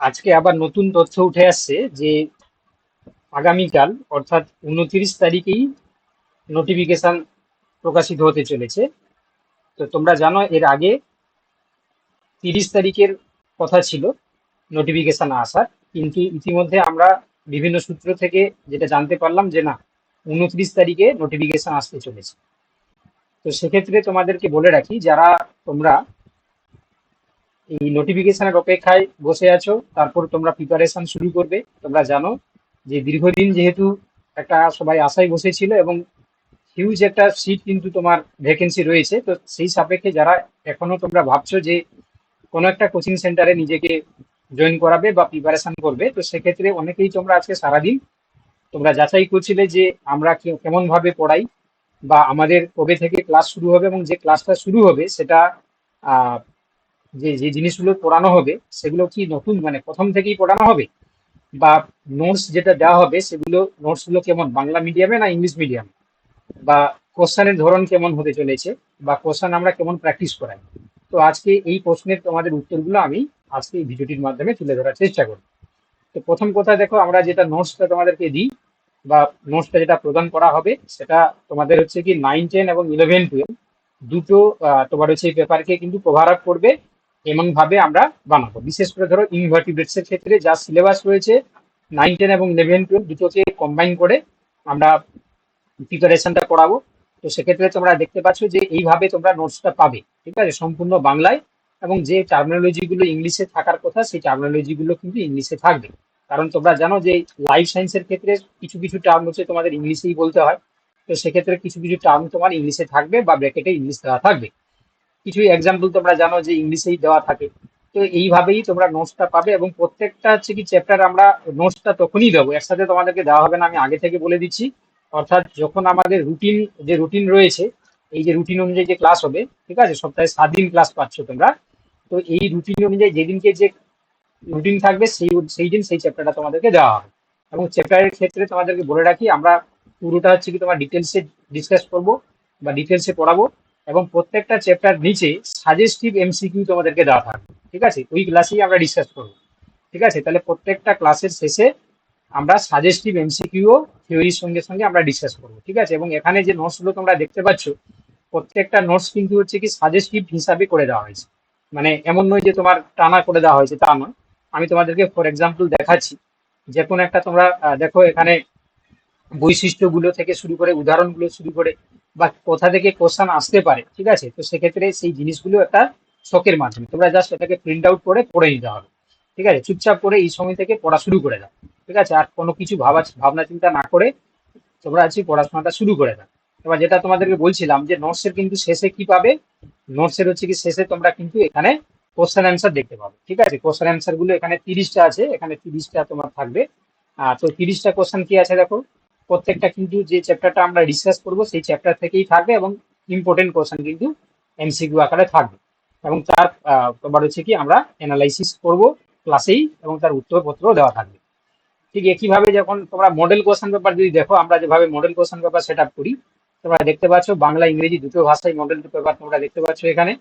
আজকে আবার নতুন তথ্য উঠে আসছে যে আগামীকাল, অর্থাৎ উনত্রিশ তারিখেই নোটিফিকেশন প্রকাশিত হতে চলেছে। তো তোমরা জানো, এর আগে তিরিশ তারিখের কথা ছিল নোটিফিকেশন আসার। কিন্তু ইতিমধ্যে আমরা বিভিন্ন সূত্র থেকে যেটা জানতে পারলাম যে না, উনত্রিশ তারিখে নোটিফিকেশন আসতে চলেছে। তো সেক্ষেত্রে তোমাদেরকে বলে রাখি, যারা তোমরা এই নোটিফিকেশনের অপেক্ষায় বসে আছো, তারপর তোমরা প্রিপারেশন শুরু করবে। তোমরা জানো যে দীর্ঘদিন যেহেতু একটা সবাই আশায় বসেছিল এবং হিউজ একটা সিট কিন্তু তোমার ভ্যাকেন্সি রয়েছে, তো সেই সাপেক্ষে যারা এখনও তোমরা ভাবছ যে কোনো একটা কোচিং সেন্টারে নিজেকে জয়েন করাবে বা প্রিপারেশন করবে, তো সেক্ষেত্রে অনেকেই তোমরা আজকে সারাদিন তোমরা যাচাই করছিলে যে আমরা কেমন ভাবে পড়াই বা আমাদের কবে থেকে ক্লাস শুরু হবে এবং যে ক্লাসটা শুরু হবে সেটা যে যে জিনিসগুলো পড়ানো হবে, সেগুলো কি নতুন? মানে প্রথম থেকেই পড়ানো হবে? বা নোটস যেটা দেওয়া হবে, সেগুলো নোটসগুলো কেমন? বাংলা মিডিয়ামে না ইংলিশ মিডিয়ামে বা কোশ্চানের ধরন কেমন হতে চলেছে? বা কোশ্চান আমরা কেমন প্র্যাকটিস করাই? তো আজকে এই প্রশ্নের তোমাদের উত্তরগুলো আমি আজকে এই ভিডিওটির মাধ্যমে তুলে ধরার চেষ্টা করব। তো প্রথম কথা দেখো, আমরা যেটা নোটসটা তোমাদেরকে দিই, বা নোটসটা যেটা প্রদান করা হবে, সেটা তোমাদের হচ্ছে কি নাইন টেন এবং ইলেভেন টুয়েলভ দুটো তোমার হচ্ছে এই পেপারকে কিন্তু কভার আপ করবে। এমন ভাবে আমরা বানাবো। বিশেষ করে ধরো ইনভার্টিব্রেটস এর ক্ষেত্রে যা সিলেবাস রয়েছে নাইন টেন এবং ইলেভেন টুয়েলভ দুটোকে কম্বাইন করে আমরা প্রিপারেশনটা করাবো। তো সেক্ষেত্রে তোমরা দেখতে পাচ্ছ যে এইভাবে তোমরা নোটসটা পাবে। ঠিক আছে? সম্পূর্ণ বাংলায় এবং যে টার্মিনোলজিগুলো ইংলিশে থাকার কথা, সেই টার্মিনোলজিগুলো কিন্তু ইংলিশে থাকবে। কারণ তোমরা জানো যে লাইফ সায়েন্সের ক্ষেত্রে কিছু কিছু টার্ম হচ্ছে তোমাদের ইংলিশেই বলতে হয়। তো সেক্ষেত্রে কিছু কিছু টার্ম তোমার ইংলিশে থাকবে বা ব্র্যাকেটে ইংলিশ দেওয়া থাকবে। কিছু এক্সাম্পল তোমরা জানো যে ইংলিশেই দেওয়া থাকে। তো এইভাবেই তোমরা নোটসটা পাবে এবং প্রত্যেকটা হচ্ছে কি চ্যাপ্টার আমরা নোটসটা তখনই দেবো। একসাথে তোমাদেরকে দেওয়া হবে না, আমি আগে থেকে বলে দিচ্ছি। অর্থাৎ যখন আমাদের রুটিন যে রুটিন রয়েছে, এই যে রুটিন অনুযায়ী যে ক্লাস হবে, ঠিক আছে? সপ্তাহে সাত দিন ক্লাস পাচ্ছ তোমরা। তো এই রুটিন অনুযায়ী যেদিনকে যে রুটিন থাকবে, সেই সেই দিন সেই চ্যাপ্টারটা তোমাদেরকে দেওয়া হবে। এবং চ্যাপ্টারের ক্ষেত্রে তোমাদেরকে বলে রাখি, আমরা পুরোটা হচ্ছে কি তোমার ডিটেলসে ডিসকাস করব বা ডিটেলসে পড়াবো। এবং প্রত্যেকটা চ্যাপ্টার নিচে সাজেস্টিভ এমসিকিউ তোমাদেরকে দেওয়া থাকবে। ঠিক আছে? ওই ক্লাসেই আমরা ডিসকাস করব। ঠিক আছে? তাহলে প্রত্যেকটা ক্লাসের শেষে আমরা সাজেস্টিভ এমসিকিউ থিওরির সঙ্গে সঙ্গে আমরা ডিসকাস করব। ঠিক আছে? এবং এখানে যে নোটসগুলো তোমরা দেখতে পাচ্ছ, প্রত্যেকটা নোটস কিন্তু হচ্ছে কি সাজেস্টিভ হিসাবে করে দেওয়া হয়েছে। মানে এমন নয় যে তোমার টানা করে দেওয়া হয়েছে, তা নয়। আমি তোমাদেরকে ফর এক্সাম্পল দেখাচ্ছি। যে কোনো একটা তোমরা দেখো এখানে বৈশিষ্ট্যগুলো থেকে শুরু করে উদাহরণগুলো শুরু করে বা কোথা থেকে কোশ্চান আসতে পারে, ঠিক আছে? তো সেক্ষেত্রে সেই জিনিসগুলো একটা শখের মাধ্যমে। তোমরা জাস্ট এটাকে প্রিন্ট আউট করে পড়ে নিতে হবে, ঠিক আছে? চুপচাপ করে এই সময় থেকে পড়া শুরু করে দাও, ঠিক আছে? আর কোনো কিছু ভাবা, ভাবনা চিন্তা না করে তোমরা আজকে পড়াশোনাটা শুরু করে দাও। এবার যেটা তোমাদেরকে বলছিলাম যে নোটসের কিন্তু শেষে কি পাবে? নোটসের হচ্ছে কি শেষে তোমরা কিন্তু এখানে কোশ্চেন অ্যান্সার দেখতে পাবে, ঠিক আছে? কোশ্চেন অ্যান্সারগুলো এখানে তিরিশটা আছে, এখানে তিরিশটা তোমার থাকবে। আর তো তিরিশটা কোশ্চেন কি আছে দেখো? প্রত্যেকটা কিন্তু যে চ্যাপ্টারটা আমরা ডিসকাস করব, সেই চ্যাপ্টার থেকেই থাকবে এবং ইম্পর্টেন্ট কোশ্চেন কিন্তু এমসিকিউ আকারে থাকবে। এবং তার তোমার হচ্ছে কি, আমরা অ্যানালাইসিস করব ক্লাসেই এবং তার উত্তরপত্র দেওয়া থাকবে। ঠিক একইভাবে যখন তোমরা মডেল কোশ্চেন পেপার যদি দেখো, আমরা যেভাবে model question paper set up করি, তোমরা দেখতে পাচ্ছ বাংলা, ইংরেজি দুটো ভাষায় মডেল পেপার তোমরা দেখতে পাচ্ছ এখানে।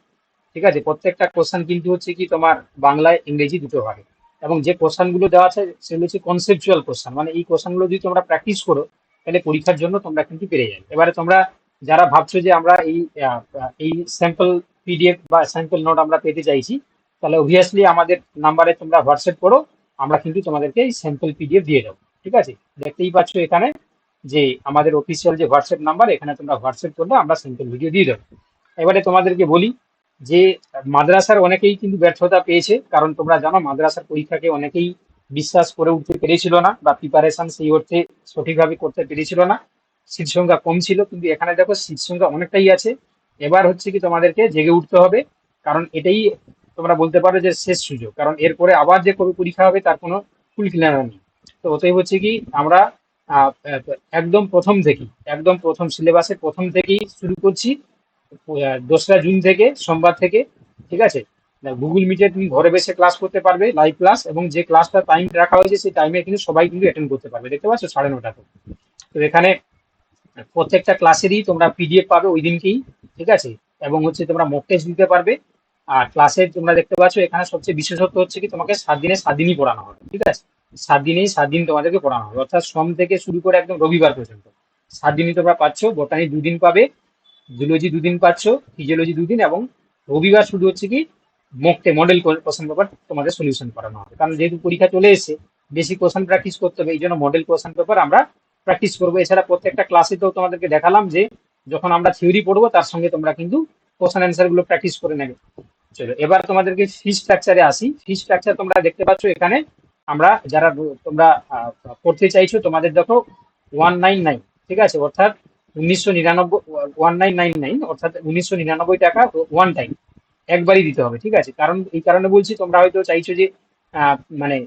ঠিক আছে? প্রত্যেকটা কোশ্চেন কিন্তু হচ্ছে কি তোমার বাংলায় ইংরেজি দুটো ভাবে এবং যে কোশ্চেনগুলো দেওয়া আছে, সেগুলো হচ্ছে কনসেপচুয়াল কোশ্চেন মানে এই কোশ্চেনগুলো যদি তোমরা প্র্যাকটিস করো, তাহলে পরীক্ষার জন্য তোমরা কিন্তু পেরে যাবে। এবারে তোমরা যারা ভাবছ যে আমরা এই এই স্যাম্পল পিডিএফ বা স্যাম্পল নোট আমরা পেতে চাইছি, তাহলে অবভিয়াসলি আমাদের নাম্বারে তোমরা হোয়াটসঅ্যাপ করো, আমরা কিন্তু তোমাদেরকে এই স্যাম্পল পিডিএফ দিয়ে দেবো। ঠিক আছে? দেখতেই পাচ্ছ এখানে যে আমাদের অফিসিয়াল যে হোয়াটসঅ্যাপ নাম্বার এখানে তোমরা হোয়াটসঅ্যাপ করলে আমরা স্যাম্পল ভিডিও দিয়ে দেবো। এবারে তোমাদেরকে বলি যে মাদ্রাসার অনেকেই কিন্তু ব্যর্থতা পেয়েছে, কারণ তোমরা জানো মাদ্রাসার পরীক্ষাকে অনেকেই বিশ্বাস করে উঠতে পেরেছিল না বা প্রিপারেশন সেই অর্থে সঠিকভাবে করতে পেরেছিল না। সিট সংখ্যা কম ছিল, কিন্তু এখানে দেখো সিট সংখ্যা অনেকটাই আছে। এবার হচ্ছে কি তোমাদেরকে জেগে উঠতে হবে, কারণ এটাই তোমরা বলতে পারো যে শেষ সুযোগ। কারণ এরপরে আবার যে কবে পরীক্ষা হবে তার কোনো ফুল ক্লিয়ার নেই। তো ওটাই হচ্ছে কি আমরা একদম প্রথম থেকেই, একদম প্রথম সিলেবাসের প্রথম থেকেই শুরু করছি। দোসরা জুন থেকে, সোমবার থেকে, ঠিক আছে? গুগল মিটে তুমি ঘরে বসে ক্লাস করতে পারবে লাইভ ক্লাস এবং যে ক্লাসটা টাইম রাখা হয়েছে, সেই টাইমে কিন্তু সবাই কিন্তু অ্যাটেন্ড করতে পারবে। দেখতে পাচ্ছ? সাড়ে নটা তো। এখানে প্রত্যেকটা ক্লাসেরই তোমরা পিডিএফ পাবে ওই দিনকেই, ঠিক আছে? এবং হচ্ছে তোমরা মক টেস্ট দিতে পারবে। আর ক্লাসে তোমরা দেখতে পাচ্ছ, এখানে সবচেয়ে বিশেষত্ব হচ্ছে কি, তোমাকে সাত দিনে সাত দিনই পড়ানো হবে, ঠিক আছে? সাত দিনেই সাত দিন তোমাদেরকে পড়ানো হবে। অর্থাৎ সোম থেকে শুরু করে একদম রবিবার পর্যন্ত। সাত দিনই তোমরা পাচ্ছ বোটানি দুদিন পাবে জুলজি দুদিন পাচ্ছ ফিজিওলজি দুদিন এবং রবিবার শুধু হচ্ছে কি মকতে মডেল কোশ্চেন পেপার তোমাদের সলিউশন করানো হবে। কারণ যেহেতু পরীক্ষা চলে এসে বেশি কোশ্চেন প্র্যাকটিস করতে হবে, এই জন্য মডেল কোশ্চেন পেপার আমরা প্র্যাকটিস করব। এছাড়া প্রত্যেকটা ক্লাসে তো তোমাদেরকে দেখালাম যে যখন আমরা থিওরি পড়ব, তার সঙ্গে তোমরা কিন্তু কোশ্চেন অ্যান্সারগুলো প্র্যাকটিস করে নেবে। চলো, এবার তোমাদেরকে ফি স্ট্রাকচারে আসি। ফি স্ট্রাকচার তোমরা দেখতে পাচ্ছ এখানে আমরা যারা তোমরা পড়তে চাইছো, তোমাদের দেখো ওয়ান নাইন নাইন ঠিক আছে? অর্থাৎ উনিশশো নিরানব্বই ওয়ান নাইন নাইন নাইন অর্থাৎ উনিশশো নিরানব্বই টাকা ওয়ান টাইম একবারই দিতে হবে, ঠিক আছে? কারণ এই কারণে বলছি তোমরা হয়তো চাইছো যে মানে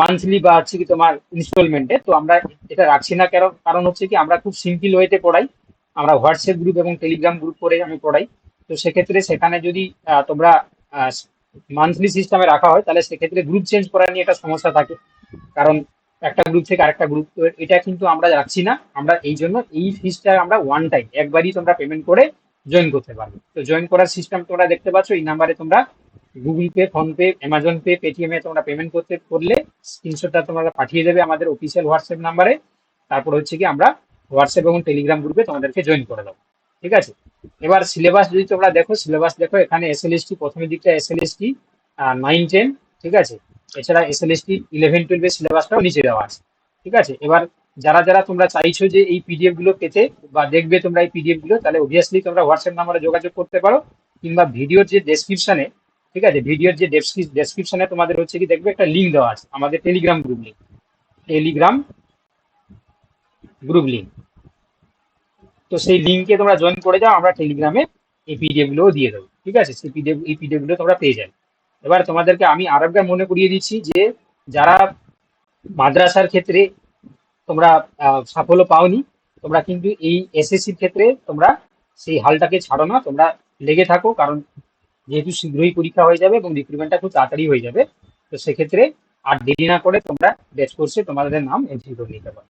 মান্থলি বা হচ্ছে কি তোমার ইনস্টলমেন্টে তো আমরা এটা রাখছি না। কারণ কারণ হচ্ছে কি আমরা খুব সিম্পল ওয়েতে পড়াই। আমরা হোয়াটসঅ্যাপ গ্রুপ এবং টেলিগ্রাম গ্রুপ করে আমি পড়াই। তো সেক্ষেত্রে সেখানে যদি তোমরা মান্থলি সিস্টেমে রাখা হয়, তাহলে সেক্ষেত্রে গ্রুপ চেঞ্জ করা নিয়ে একটা সমস্যা থাকে। কারণ একটা গ্রুপ থেকে আরেকটা গ্রুপ এটা কিন্তু আমরা রাখছি না। আমরা এই জন্য এই ফিসটা আমরা ওয়ান টাইম একবারই তোমরা পেমেন্ট করে জয়েন করতে পারবে। তো জয়েন করার সিস্টেম তোমরা দেখতে পাচ্ছ, এই নাম্বারে তোমরা Google Pay PhonePe Amazon Pay Paytm তোমরা পেমেন্ট করতে করলে স্ক্রিনশটটা তোমরা পাঠিয়ে দেবে আমাদের অফিসিয়াল হোয়াটসঅ্যাপ নাম্বারে তারপর হচ্ছে কি আমরা হোয়াটসঅ্যাপ এবং টেলিগ্রাম গ্রুপে তোমাদেরকে জয়েন করে দেবো। ঠিক আছে? এবার সিলেবাস যদি তোমরা দেখো সিলেবাস দেখো, এখানে এস এল এস টি প্রথমের দিকটা S L S T nine ten ঠিক আছে? এছাড়া S L S T eleven টুয়েলভের সিলেবাসটাও নিচে দেওয়া আছে। ঠিক আছে? এবার যারা যারা তোমরা চাইছো যে এই পিডিএফগুলো পেতে বা দেখবে তোমরা এই পিডিএফগুলো, তাহলে অবভিয়াসলি তোমরা হোয়াটসঅ্যাপ নাম্বারে যোগাযোগ করতে পারো কিংবা ভিডিওর যে ডেসক্রিপশনে ঠিক আছে? ভিডিওর যে ডেসক্রিপশনে তোমাদের হচ্ছে কি দেখবে একটা লিঙ্ক দেওয়া আছে আমাদের Telegram group link Telegram group link তো সেই লিঙ্কে তোমরা জয়েন করে যাও, আমরা টেলিগ্রামে এই পিডিএফ গুলোও দিয়ে দেবো। ঠিক আছে? সেই পিডিএফ এই পিডিএফগুলো তোমরা পেয়ে যাবে। এবার তোমাদেরকে আমি আরেকবার মনে করিয়ে দিচ্ছি যে যারা মাদ্রাসার ক্ষেত্রে তোমরা সাফল্য পাওনি, তোমরা কিন্তু এই এসএসসির ক্ষেত্রে তোমরা সেই হালটাকে ছাড়ো না, তোমরা লেগে থাকো, কারণ যেহেতু শীঘ্রই পরীক্ষা হয়ে যাবে এবং রিক্রুটমেন্টটা খুব তাড়াতাড়ি হয়ে যাবে, তো সেক্ষেত্রে আর দেরি না করে তোমরা ব্যাচ কোর্সে তোমাদের নাম এন্ট্রি করে নিতে পারো।